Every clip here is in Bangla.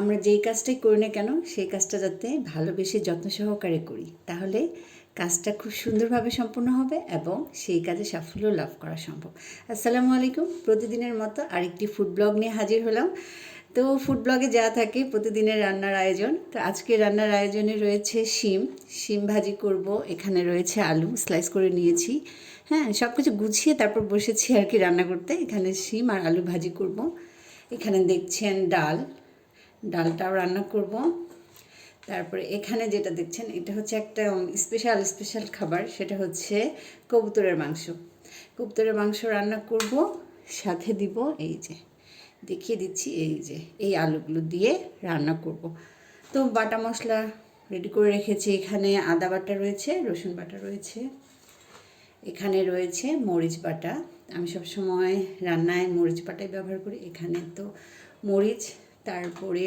আমরা যেই কাজটাই করি না কেন, সেই কাজটা যাতে ভালোবেসে যত্ন সহকারে করি। তাহলে কাজটা খুব সুন্দরভাবে সম্পূর্ণ হবে এবং সেই কাজে সাফল্য লাভ করা সম্ভব। আসসালামু আলাইকুম। প্রতিদিনের মতো আরেকটি ফুড ব্লগ নিয়ে হাজির হলাম। তো ফুড ব্লগে যা থাকে প্রতিদিনের রান্নার আয়োজন। তো আজকে রান্নার আয়োজনে রয়েছে শিম। শিম ভাজি করব। এখানে রয়েছে আলু স্লাইস করে নিয়েছি। হ্যাঁ সব কিছু গুছিয়ে তারপর বসেছি আর কি রান্না করতে। এখানে শিম আর আলু ভাজি করব। এখানে দেখছেন ডাল। ডালটাও রান্না করব। তারপরে এখানে যেটা দেখছেন, এটা হচ্ছে একটা স্পেশাল স্পেশাল খাবার, সেটা হচ্ছে কবুতরের মাংস। কবুতরের মাংস রান্না করব, সাথে দিব এই যে, দেখিয়ে দিচ্ছি এই যে, এই আলুগুলো দিয়ে রান্না করব। তো বাটা মশলা রেডি করে রেখেছি, এখানে আদা বাটা রয়েছে, রসুন বাটা রয়েছে, এখানে রয়েছে মরিচ বাটা। আমি সব সময় রান্নায় মরিচ বাটাই ব্যবহার করি, এখানে তো মরিচ তারপরে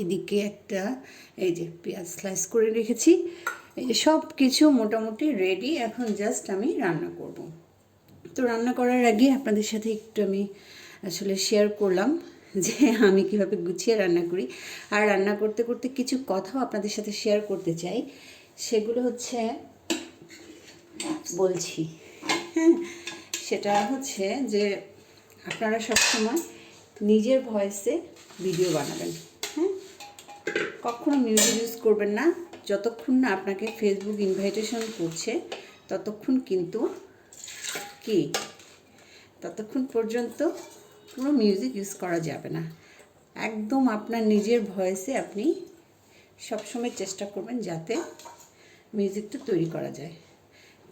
এদিকে একটা, এই যে পেঁয়াজ স্লাইস করে রেখেছি। এই যে সব কিছু মোটামুটি রেডি এখন জাস্ট আমি রান্না করব। তো রান্না করার আগে আপনাদের সাথে একটু আমি আসলে শেয়ার করলাম যে আমি কীভাবে গুছিয়ে রান্না করি। আর রান্না করতে করতে কিছু কথাও আপনাদের সাথে শেয়ার করতে চাই। সেগুলো হচ্ছে, বলছি। হ্যাঁ সেটা হচ্ছে যে আপনারা সবসময় নিজের ভয়েসে ভিডিও বানাবেন। হ্যাঁ কখনো মিউজিক ইউজ করবেন না। যতক্ষণ না আপনাকে ফেসবুক ইনভাইটেশন করছে, ততক্ষণ কিন্তু কি? ততক্ষণ পর্যন্ত কোনো মিউজিক ইউজ করা যাবে না। একদম আপনার নিজের ভয়েসে আপনি সবসময় চেষ্টা করবেন যাতে মিউজিকটা তৈরি করা যায়।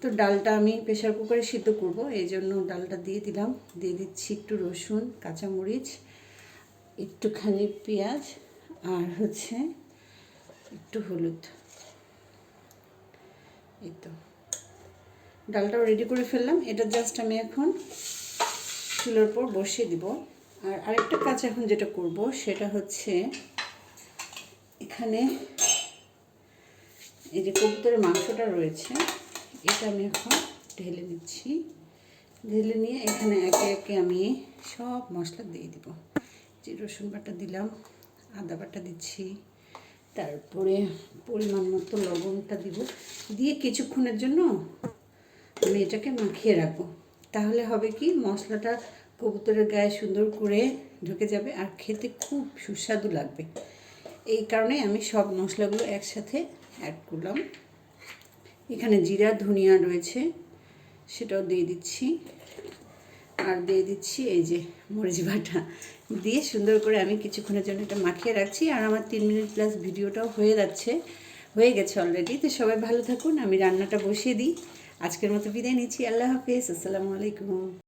তো ডালটা আমি প্রেশার কুকারে সিদ্ধ করব, এই জন্য ডালটা দিয়ে দিলাম। দিয়ে দিচ্ছি একটু রসুন, কাঁচামরিচ, একটুখানি পেঁয়াজ, আর হচ্ছে একটু হলুদ। এই তো। ডালটাও রেডি করে ফেললাম। এটা জাস্ট আমি এখন চুলোর পর বসিয়ে দিব। আর আরেকটা কাজ এখন যেটা করব, সেটা হচ্ছে এখানে এই যে কবুতরের মাংসটা রয়েছে এটা আমি এখন ঢেলে নিচ্ছি। ঢেলে নিয়ে এখানে একে একে আমি সব মশলা দিয়ে দিব। যে রসুন বাটা দিলাম, আদা বাটা দিচ্ছি, তারপরে পরিমাণ মতো লবণটা দিব। দিয়ে কিছুক্ষণের জন্য আমি এটাকে মাখিয়ে রাখব। তাহলে হবে কি, মশলাটা কবুতরের গায়ে সুন্দর করে ঢুকে যাবে আর খেতে খুব সুস্বাদু লাগবে। এই কারণে আমি সব মশলাগুলো একসাথে অ্যাড করলাম। এখানে জিরা, ধনিয়া রয়েছে, সেটাও দিয়ে দিচ্ছি। আর দিয়ে দিচ্ছি এই যে মরিচ বাটা। দিয়ে সুন্দর করে আমি কিছুক্ষণের জন্য এটা মাখিয়ে রাখছি, আর আমার তিন মিনিট প্লাস ভিডিওটাও হয়ে যাচ্ছে, হয়ে গেছে অলরেডি তো সবাই ভালো থাকুন, আমি রান্নাটা বসিয়ে দিই। আজকের মতো বিদায় নিচ্ছি, আল্লাহ হাফিজ, আসসালামু আলাইকুম।